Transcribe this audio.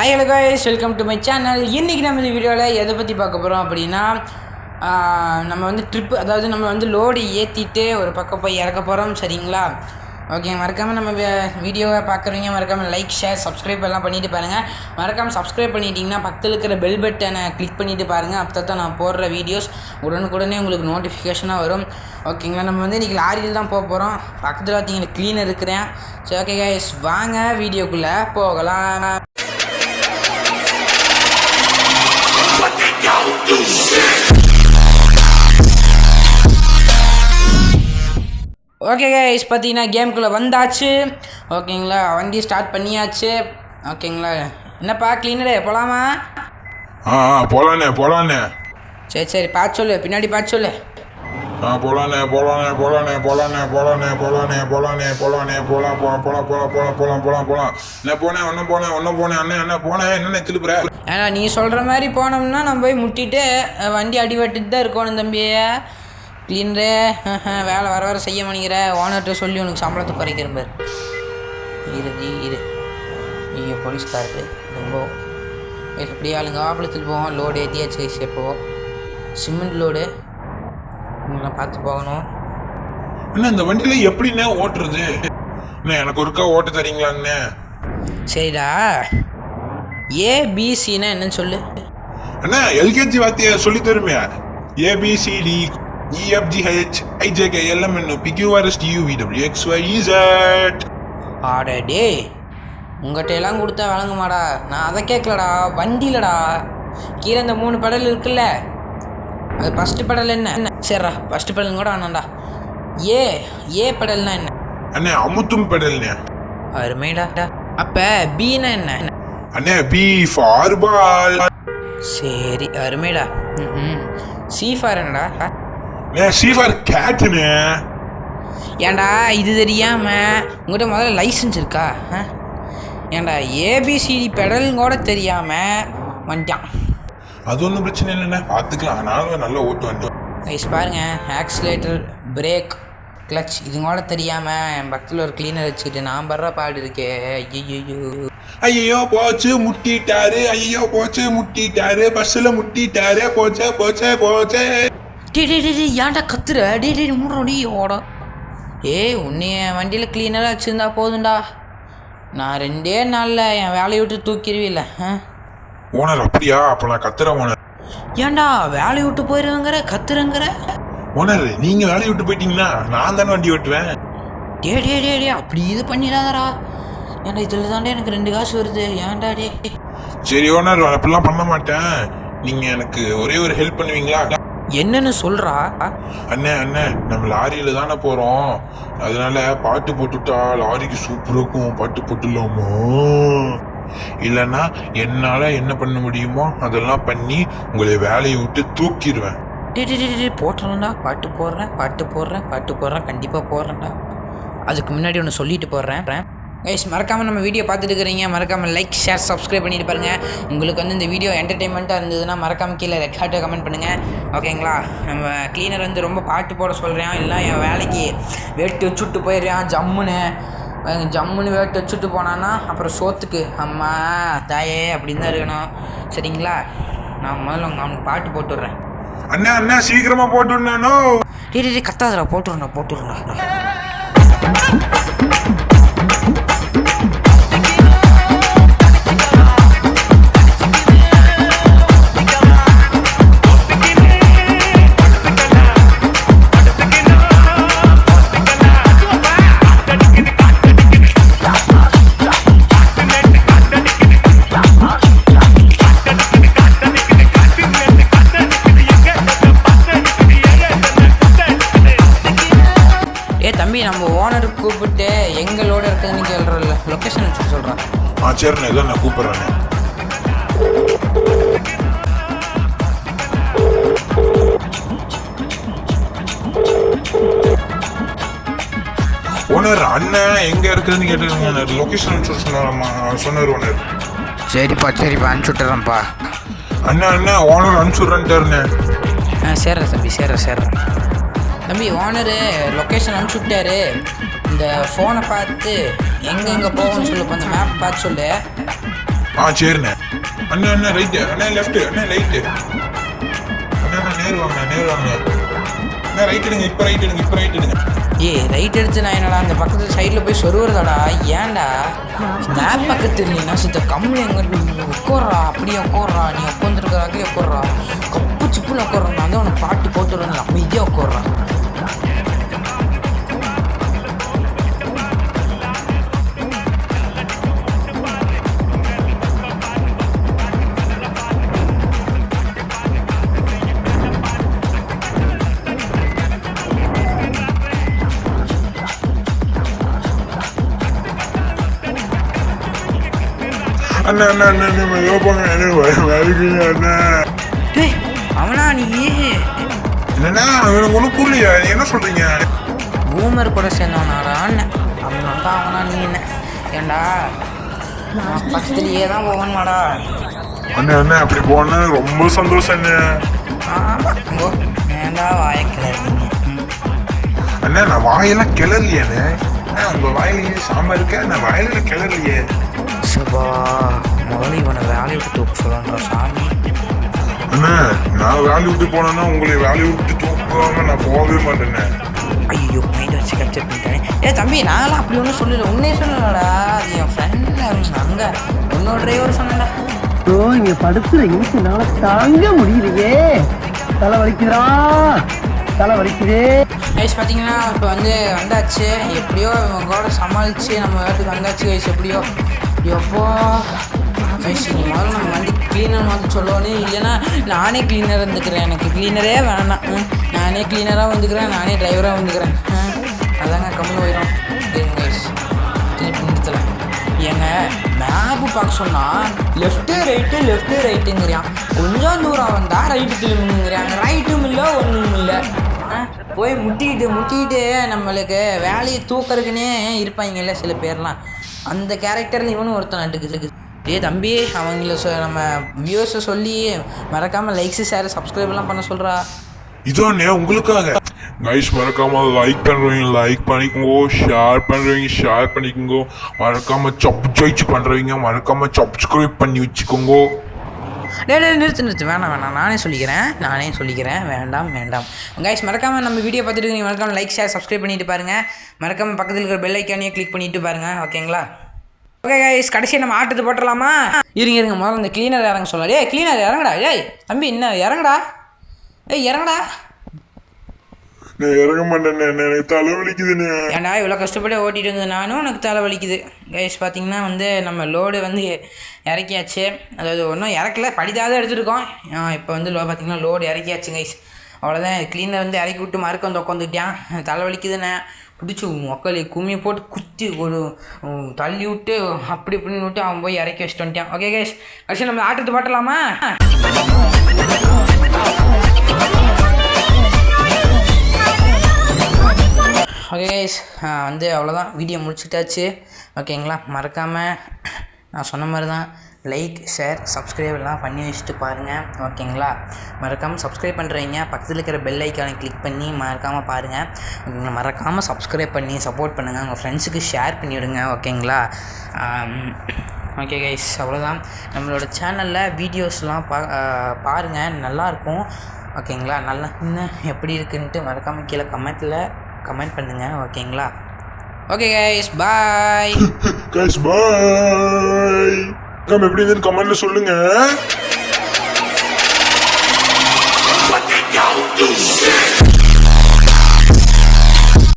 Hello guys. Welcome to my channel இன்றைக்கி நம்ம இந்த வீடியோவில் எதை பற்றி பார்க்க போகிறோம் அப்படின்னா நம்ம வந்து ட்ரிப்பு அதாவது நம்ம வந்து லோடு ஏற்றிட்டு ஒரு பக்கம் போய் இறக்க போகிறோம் சரிங்களா? ஓகே மறக்காமல் நம்ம வே- வீடியோவை பார்க்குறவங்க மறக்காமல் லைக் ஷேர் சப்ஸ்கிரைப் எல்லாம் பண்ணிவிட்டு பாருங்கள் மறக்காமல் சப்ஸ்கிரைப் பண்ணிட்டீங்கன்னா பக்கத்தில் இருக்கிற பெல் பட்டனை கிளிக் பண்ணிவிட்டு பாருங்கள் அப்போ தான் நான் போடுற வீடியோஸ் உடனுக்குடனே உங்களுக்கு நோட்டிஃபிகேஷனாக வரும். ஓகேங்களா நம்ம வந்து இன்றைக்கி லாரியில் தான் போக போகிறோம் பக்கத்தில் பார்த்தீங்கன்னா க்ளீனர் இருக்கிறேன். சரி ஓகே guys வாங்க வீடியோக்குள்ளே போகலாம். ஓகே கைஸ் பார்த்தீங்கன்னா கேம்குள்ளே வந்தாச்சு. ஓகேங்களா வண்டி ஸ்டார்ட் பண்ணியாச்சு. ஓகேங்களா என்னப்பா க்ளீனரு போகலாமா ஆ போலாண்ணே போலாண்ணே. சரி சரி பார்த்து சொல்லு. பின்னாடி பார்த்து சொல்லு. போலானே போலானே போலானே போலானே போலானே போலானே போலானே போலானே போலாண்ணே போலாம் போலாம் போலாம் போலாம் போலாம் போலாம் போலாம் போலாம். என்ன போனேன் ஒன்றும் போனேன் ஒன்றும் போனேன். அண்ணே என்ன போனேன் என்னண்ணே திருப்புற? ஏன்னா நீ சொல்கிற மாதிரி போனோம்னா நம்ம போய் முட்டிட்டு வண்டி அடிபட்டுட்டு தான் இருக்கணும் தம்பியே க்ளீனரு வேலை வர வர செய்ய மாட்டேங்கிற. ஓனர்கிட்ட சொல்லி உனக்கு சம்பளத்தை குறைக்கிற பாரு. இரு நீ இரு. ஐயோ போலீஸ்காரரு. ரொம்ப. எப்படி ஆளுங்க ஆப்பிளத்தில் போவோம் லோடு ஏற்றியாச்சு இப்போ சிமெண்ட் லோடு இங்கெல்லாம் பார்த்து போகணும். அண்ணா இந்த வண்டியில எப்படிண்ணே ஓட்டுறது? அண்ணே எனக்கு ஒருக்கா ஓட்ட தரீங்களாண்ணே? சரிடா. ஏபிசின்னா என்னன்னு சொல்லு. அண்ணா எல்கேஜி வாத்திய சொல்லி தருமே. ABCD E F G H I J K L M என்ன P Q R S T U V W X Y Z ஆடா டேய். உங்கள்கிட்ட எல்லாம் கொடுத்தா வழங்குமாடா. நான் அதை கேட்கலடா. வண்டியிலடா. கீழே இந்த மூணு பெடல் இருக்குல்ல. அது ஃபஸ்ட்டு பெடல் என்ன? என்ன சரிடா ஃபஸ்ட்டு பெடல் கூட வேணாம்டா. ஏ ஏ பெடல்னா என்ன? அண்ணே அமுத்தும் பெடல்ண்ணே அருமைடா அப்போ பீனா என்ன? அண்ணே பி ஃபார் பால் சரி அருமைடா ம் சீஃபார் என்னடா? அண்ணே சி ஃபார் கேட்டுண்ணே ஏன்டா இது தெரியாம உங்கள்கிட்ட முதல்ல லைசன்ஸ் இருக்கா? ஆ? ஏன்டா ஏபிசிடி பெடல் கூட தெரியாம வந்துட்டான். அது ஒன்றும் பிரச்சனை இல்லைண்ணே. பார்த்துக்கலாம். நானும் நல்லா ஓட்டுவேன் கைஸ் பாருங்க. ஆக்சிலேட்டர் பிரேக் கிளச் இது கூட தெரியாமல் என் பக்கத்தில் ஒரு கிளீனர் வச்சுக்கிட்டு நான் படுற பாடு இருக்கே. ஐயோ ஐயோ போச்சு முட்டிட்டாரு. ஐயோ போச்சு முட்டிட்டாரு. பஸ்ஸில் முட்டிட்டாரு. போச்சே போச்சே போச்சே. டே டே டே ஏன்டா கத்துற? டே டே மூடி ஓட. ஏய் உன்னைய வண்டியில் கிளீனராக வச்சுருந்தா போதும்டா. நான் ரெண்டே நாளில் என் வேலையை விட்டு தூக்கிடுவில்ல ஆ? ஓனர் அப்படியா? அப்போ நான் கத்துறேன் ஓனர். ஏன்டா வேலையை விட்டு போயிடுவேங்கிற கத்துறங்கிற? ஓனர் நீங்க வேலையை விட்டு போயிட்டீங்கன்னா நான் தானே வண்டி ஓட்டுவேன். டே டே டே டே அப்படி இது பண்ணிடாதடா. ஏன்டா இதில் தாண்டா எனக்கு ரெண்டு காசு வருது. ஏன்டா டே? சரி ஓனர் அப்படிலாம் பண்ண மாட்டேன். நீங்க எனக்கு ஒரே ஒரு ஹெல்ப் பண்ணுவீங்களா? என்னன்னு சொல்கிறா அண்ணே அண்ணே நம்ம லாரியில தானே போறோம். அதனால பாட்டு போட்டுட்டா லாரிக்கு சூப்பரா இருக்கும். பாட்டு போட்டுலாமோ இல்லைன்னா என்னால் என்ன பண்ண முடியுமோ அதெல்லாம் பண்ணி உங்களை வேலையை விட்டு தூக்கிடுவேன். டே போட்டுறேன்டா. பாட்டு போடுறேன் பாட்டு போடுறேன் பாட்டு போடுறேன் கண்டிப்பாக போடுறேன்டா. அதுக்கு முன்னாடி ஒன்று சொல்லிட்டு போடுறேன். கைஸ் மறக்காமல் நம்ம வீடியோ பார்த்துட்டு இருக்கிறீங்க. மறக்காமல் லைக் ஷேர் சப்ஸ்கிரைப் பண்ணிட்டு பாருங்கள் உங்களுக்கு வந்து இந்த வீடியோ என்டர்டெயின்மெண்ட்டாக இருந்ததுன்னா மறக்காமல் கீழே ரெட் ஹார்ட்டை கமெண்ட் பண்ணுங்கள் ஓகேங்களா நம்ம க்ளீனர் வந்து ரொம்ப பாட்டு போட சொல்கிறேன் இல்லை என் வேலைக்கு வெட்டு வச்சுட்டு போயிடுறான். ஜம்முன்னு. ஜம்முன்னு வேட்டு வச்சுட்டு போனான்னா அப்புறம் சோத்துக்கு அம்மா தாயே அப்படின்னு தான் இருக்கணும். சரிங்களா? நான் முதல்ல உங்க- அவனுக்கு பாட்டு போட்டு விட்றேன் அண்ணா அண்ணா சீக்கிரமா போட்டுடனோ டேய் டேய், டேய் கத்தாதடா போட்டுருண்டா போட்டுருண்டா சரிண்ணே இதான் நான் கூப்பிடுறேண்ணே ஓனர் அண்ணன் எங்க இருக்குதுன்னு கேட்டுருங்க லொகேஷன் அனுப்பிச்சு சொன்னாராம்மா சொன்னார் ஓனர் சரிப்பா சரிப்பா அனுப்பிச்சி விட்டுறேன்ப்பா. அண்ணா அண்ணா ஓனர் அனுப்பிச்சுட்றேன்ட்டாருண்ணே ஆ சேர்றேன் தம்பி சேர்றேன் சேர்றேன். தம்பி ஓனரு லொக்கேஷன் அனுப்பிச்சி விட்டாரு. இந்த ஃபோனை பார்த்து எங்கெங்கே போகணும்னு சொல்லு அந்த மேப் பார்த்து சொல்லு. ஆ சரிண்ணே. அண்ணா அண்ணா ரைட்டு அண்ணா லெஃப்ட் அண்ணா ரைட்டு அண்ணா அண்ணா நேரு வாங்க நேரு வாங்க. அண்ணா ரைட் எடுங்க இப்போ ரைட் எடுங்க இப்போ ரைட் எடுங்க. ஏய் ரைட் எடுத்து நான் என்னடா அந்த பக்கத்து சைடில் போய் சொருவுறதாடா? ஏன்டா? ஸ்னாப் பக்கத்து இல்லைன்னா சித்த கம்முனு எங்கிட்ட உட்கார்றா அப்படியே உட்கார்றா. நீ உட்காந்துருக்கிறாக்கே உட்கார்றா. கப்பு சிப்புன்னு உட்கார்றா. நான் தான் உனக்கு பாட்டு போட்டு வரேன் அமைதியாக உட்கார்றா. அண்ணா அண்ணா அண்ணா அண்ணா மெதுவா போங்க அண்ணா டேய் அவனா நீ? என்னண்ணா எனக்கு ஒன்றும் புரியலையா நீ என்ன சொல்றீங்க? பூமர் கூட சேர்ந்தவனாடா அண்ணன் அவனா தான் அவனா நீ என்ன? ஏண்டா? நான் பக்கத்துலேயே தான் போவேன்மாடா அண்ணா அண்ணா அப்படி போனா ரொம்ப சந்தோஷம் அண்ணா. ஆமாம் ஏண்டா இருக்கீங்க? ம் அண்ணா நான் வாயெல்லாம் கிளறலையாண்ணே அண்ணா. உங்க வாயில சாம்பார் இருக்க? நான் வாயில கிளறலையே. சபா முதல்ல இவனை வேலையை விட்டு தூக்க சொல்லன்றா சாமி. அண்ணா நான் வேலையை விட்டு போனேன்னா உங்களை வேலையை விட்டு தூக்காம நான் போகவே மாட்டேண்ணே ஐயோ மைண்ட் வச்சு கேப்சர் பண்ணிட்டானே ஏ தம்பி நான்லாம் அப்படி ஒன்றும் சொல்லல. உன்னே சொல்லலடா. அது என் ஃப்ரெண்டு அங்கே. உன்னோட டிரைவர் சொன்னடா. ஐயோ இங்க படுத்துற இனிஷனால தாங்க முடியலையே. தலை வலிக்குதுடா. தலை வலிக்குதே. கைஸ் பார்த்தீங்கன்னா இப்போ வந்து வந்தாச்சு. எப்படியோ இவங்களோட சமாளித்து நம்ம வீட்டுக்கு வந்தாச்சு கைஸ் எப்படியோ. எப்போ? கைஸ் நீ முதல்ல நம்ம வந்து க்ளீனர் வந்து சொல்லணும் இல்லைன்னா நானே க்ளீனர் இருந்துக்கிறேன். எனக்கு க்ளீனரே வேணாம். நானே க்ளீனராக வந்துக்கிறேன். நானே டிரைவராக வந்துக்கிறேன். அதாங்க கம்முன்னு போயிடும். கைஸ் நிறுத்தலை. ஏங்க மேப்பு பார்க்க சொன்னால் லெஃப்ட்டு ரைட்டு லெஃப்ட்டு ரைட்டுங்கிறியான் கொஞ்சம் தூரம் வந்தால் ரைட்டு திரும்புங்கிறாங்க ரைட்டும் இல்லை ஒன்றும் இல்லை போய் முட்டிக்கிட்டு முட்டிக்கிட்டு நம்மளுக்கு வேலையை தூக்கறதுக்குன்னே இருப்பாங்கல்ல சில பேர்லாம். அந்த கேரக்டரில் இவனும் ஒருத்தன் நட்டுக்கு ஏ தம்பி அவங்கள சொ நம்ம வியூஸை சொல்லி மறக்காமல் லைக்ஸு ஷேர் சப்ஸ்கிரைப்லாம் பண்ண சொல்கிறா இதோண்ணே உங்களுக்காக. கைஸ் மறக்காம லைக் பண்ணுறவங்க லைக் பண்ணிக்கோங்க. ஷேர் பண்ணுறவங்க ஷேர் பண்ணிக்கோங்க. மறக்காம சப் ஜாய்ச்சி பண்ணுறவங்க மறக்காம சப்ஸ்கிரைப் பண்ணி வச்சுக்கோங்க. டே டே நிறுத்து நிறுத்து. வேணாம் வேணாம். நானே சொல்லிக்கிறேன். நானே சொல்லிக்கிறேன். வேண்டாம் வேண்டாம். கைஸ் மறக்காமல் நம்ம வீடியோ பார்த்துட்டு இருக்கீங்க மறக்காமல் லைக் ஷேர் சப்ஸ்கிரைப் பண்ணிட்டு பாருங்கள் மறக்காமல் பக்கத்தில் இருக்கிற பெல் ஐக்கானே கிளிக் பண்ணிட்டு பாருங்கள் ஓகேங்களா ஓகே கைஸ் கடைசியாக நம்ம ஆட்டத்தை போட்டுடலாமா? இருங்க இருங்க. முதல்ல இந்த க்ளீனர் இறங்க சொல்லலாம் ஏய் க்ளீனர் இறங்கடா. ஏய் தம்பி என்ன இறங்கடா. ஏய் இறங்கடா. நான் இறங்க மாட்டேன் எனக்கு தலை வலிக்குதுண்ணே ஏன்டா இவ்வளோ கஷ்டப்பட்டு ஓட்டிகிட்டு வந்தது? நானும் எனக்கு தலை வலிக்குது. கைஸ் பார்த்தீங்கன்னா வந்து நம்ம லோடு வந்து இறக்கியாச்சு. அதாவது ஒன்றும் இறக்கல படிதாக எடுத்துருக்கோம். இப்போ வந்து லோ பார்த்தீங்கன்னா லோடு இறக்கியாச்சு கைஸ் அவ்வளோதான் க்ளீனர் வந்து இறக்கி விட்டு மறுக்க வந்து உட்காந்துக்கிட்டேன் தலை வலிக்குதுண்ணே பிடிச்சி மக்களை கும்மியை போட்டு குத்தி ஒரு தள்ளி விட்டு அப்படி இப்படின்னு விட்டு அவன் போய் இறக்கி வச்சுட்டு வந்துட்டான். ஓகே கைஸ் கடைசி நம்ம ஆட்டத்தை பாட்டலாமா? ஓகே கைஸ் வந்து அவ்வளோதான் வீடியோ முடிச்சுட்டாச்சு. ஓகேங்களா மறக்காமல் நான் சொன்ன மாதிரி தான் லைக் ஷேர் சப்ஸ்கிரைப் எல்லாம் பண்ணி வச்சுட்டு பாருங்கள் ஓகேங்களா மறக்காமல் சப்ஸ்கிரைப் பண்ணுறீங்க பக்கத்தில் இருக்கிற பெல் ஐக்கானை கிளிக் பண்ணி மறக்காமல் பாருங்கள் ஓகேங்களா மறக்காமல் சப்ஸ்கிரைப் பண்ணி சப்போர்ட் பண்ணுங்கள் உங்கள் ஃப்ரெண்ட்ஸுக்கு ஷேர் பண்ணிவிடுங்க ஓகேங்களா ஓகே கைஸ் அவ்வளோதான் நம்மளோட சேனலில் வீடியோஸ்லாம் பா பாருங்கள் நல்லாயிருக்கும் ஓகேங்களா நல்லா இன்னும் எப்படி இருக்குன்ட்டு மறக்காமல் கீழே கமெண்ட்டில் கமெண்ட் பண்ணுங்கள் ஓகேங்களா okay guys bye guys bye நம்ம எப்படி இருந்தது கமெண்ட்ல சொல்லுங்க. What the hell do you